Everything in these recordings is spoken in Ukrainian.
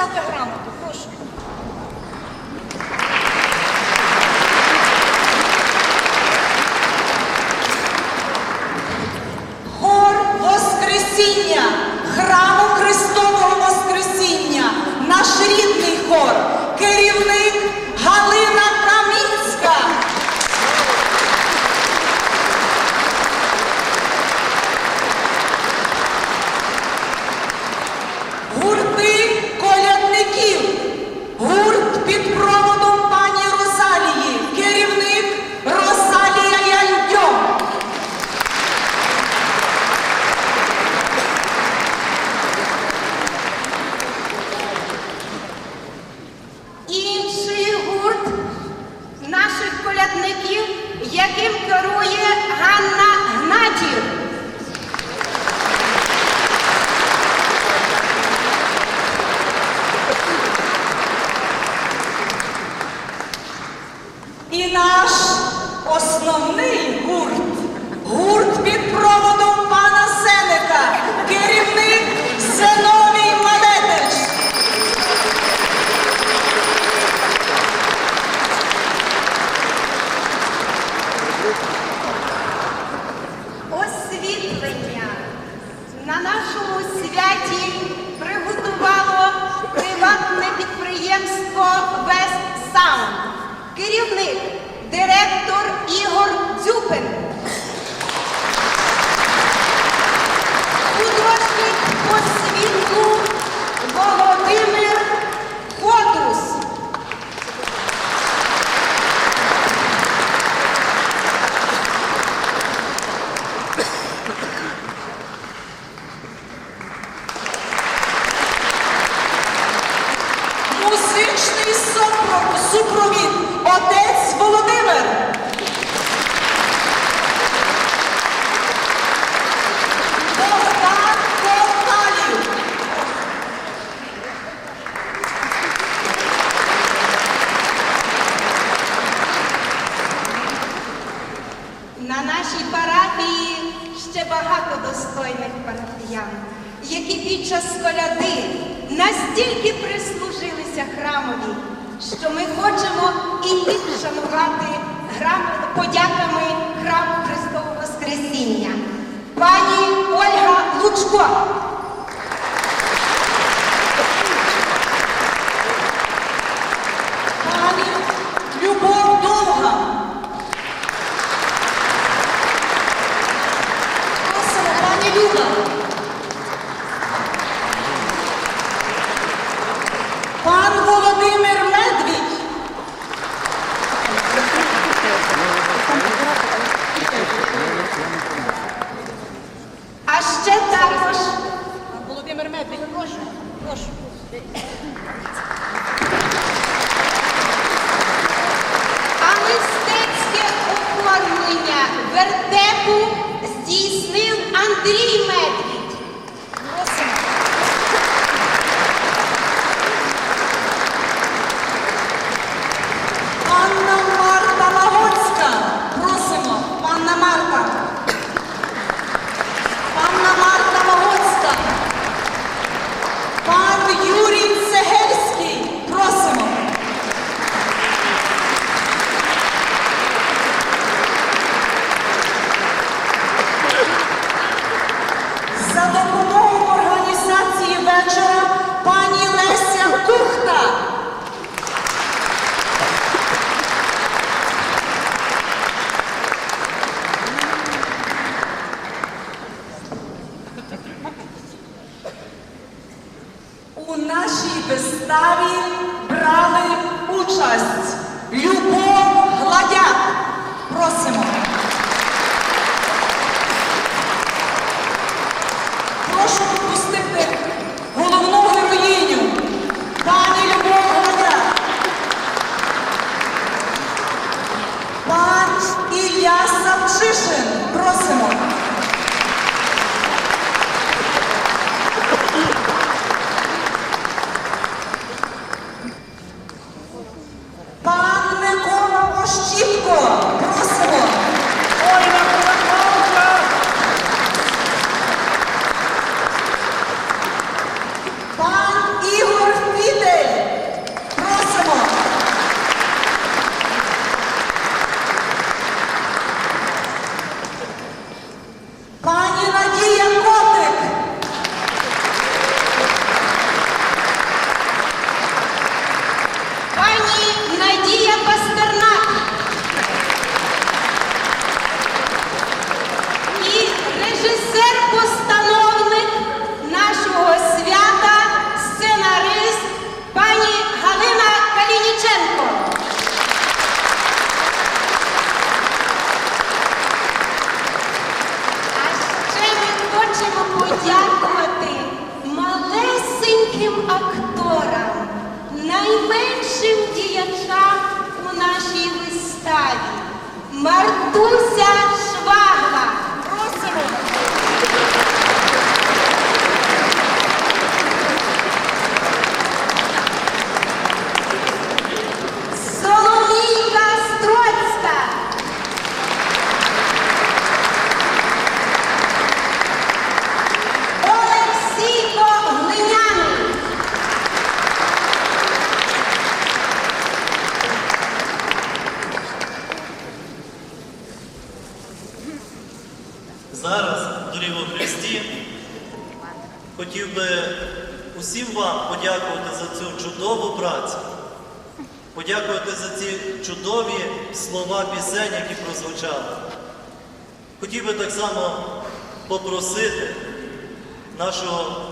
взяти грамоту, прошу. Хор Воскресіння, храму Христового Воскресіння, наш рідний хор, керівник Галина Камінська. Гурти Освітлення на нашому святі приготувало приватне підприємство «Вестсаунд». Керівник, директор Ігор Дзюпин. Лучко. Далі Любов Довга. Пасова, пані Люба. Мартуся вам подякувати за цю чудову працю, подякувати за ці чудові слова пісень, які прозвучали. Хотів би так само попросити нашого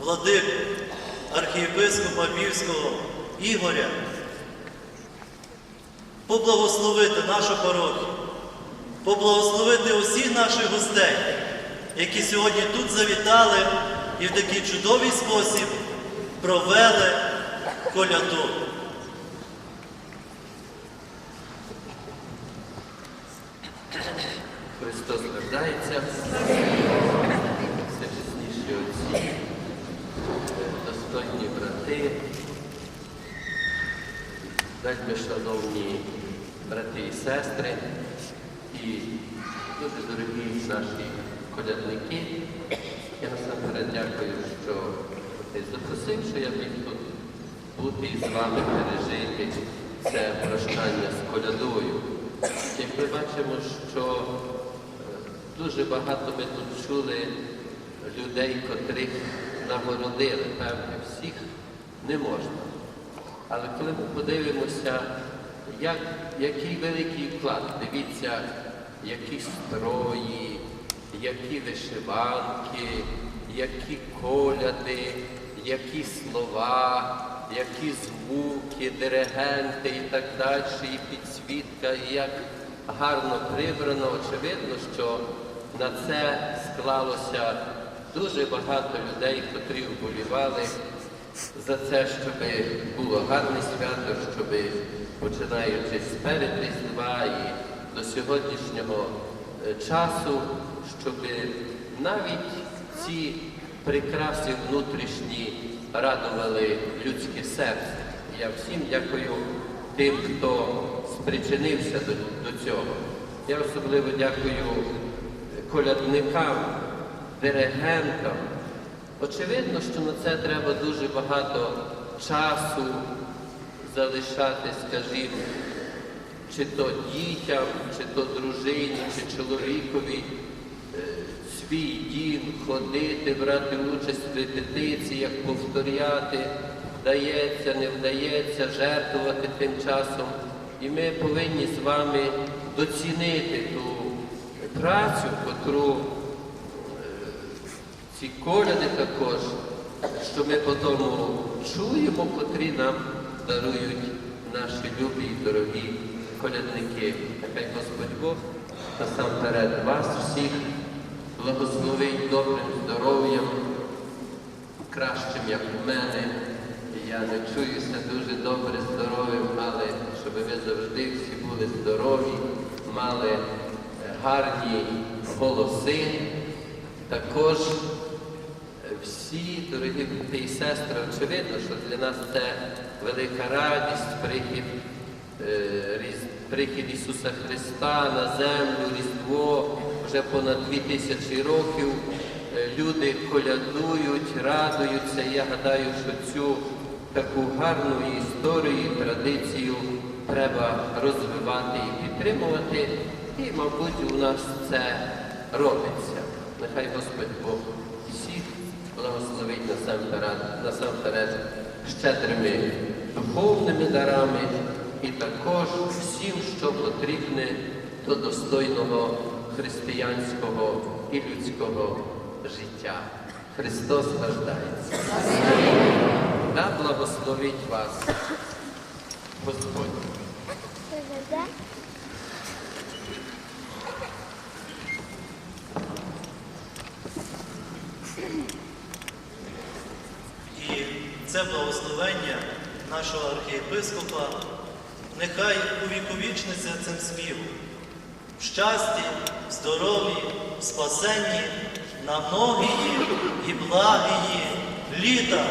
владику, архієпископа Львівського Ігоря, поблагословити нашу парохію, поблагословити усіх наших гостей, які сьогодні тут завітали і в такий чудовий спосіб провели коляду. Христос рождається. Всечесніші отці, е, достойні брати, вельми шановні брати і сестри і дуже дорогі наші колядники. Я насамперед дякую, що ти запросив, що я міг тут бути і з вами пережити це прощання з колядою. Як ми бачимо, що е, дуже багато ми тут чули людей, котрих нагородили, певне, всіх не можна. Але коли ми подивимося, як, який великий вклад, дивіться, які строї, які вишиванки, які коляди, які слова, які звуки, диригенти і так далі, і підсвітка, і як гарно прибрано. Очевидно, що на це склалося дуже багато людей, котрі вболівали за це, щоб було гарне свято, щоб починаючи з перед і до сьогоднішнього е, часу, щоб навіть ці прикраси внутрішні радували людське серце. Я всім дякую тим, хто спричинився до, до цього. Я особливо дякую колядникам, диригентам. Очевидно, що на це треба дуже багато часу залишати, скажімо, чи то дітям, чи то дружині, чи чоловікові свій дім, ходити, брати участь в репетиціях, повторяти, вдається, не вдається, жертвувати тим часом. І ми повинні з вами доцінити ту працю, котру ці коляди також, що ми потім чуємо, котрі нам дарують наші любі і дорогі колядники. Нехай Господь Бог насамперед вас всіх благословить добрим здоров'ям, кращим, як у мене. Я не чуюся дуже добре здоровим, але щоб ви завжди всі були здорові, мали гарні голоси. Також е, всі, дорогі брати і сестри, очевидно, що для нас це велика радість, прихід, е, прихід Ісуса Христа на землю, Різдво, вже понад дві тисячі років. Е, Люди колядують, радуються. Я гадаю, що цю таку гарну історію, традицію треба розвивати і підтримувати. І, мабуть, у нас це робиться. Нехай Господь Бог всіх благословить насамперед, щедрими духовними дарами і також всім, що потрібне до достойного християнського і людського життя. Христос рождається. Да благословить вас Господь. І це благословення нашого архієпископа нехай увіковічниться цим співом. В щасті, в здоров'ї, в спасенні, на многії і благії літа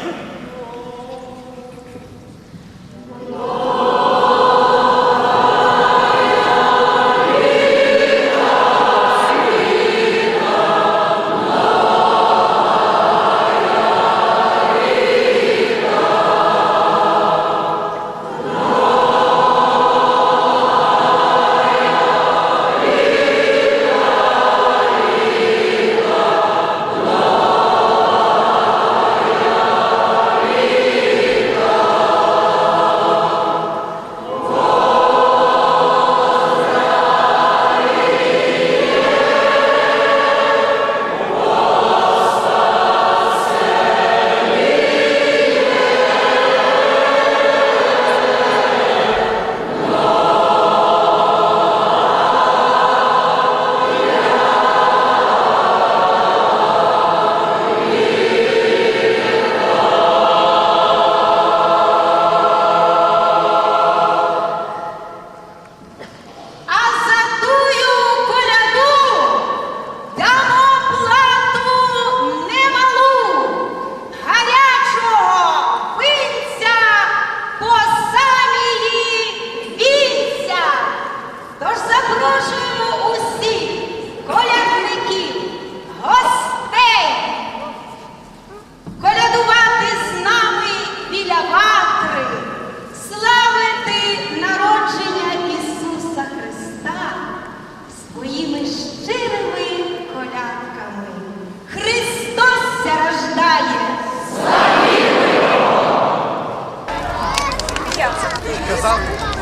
いい。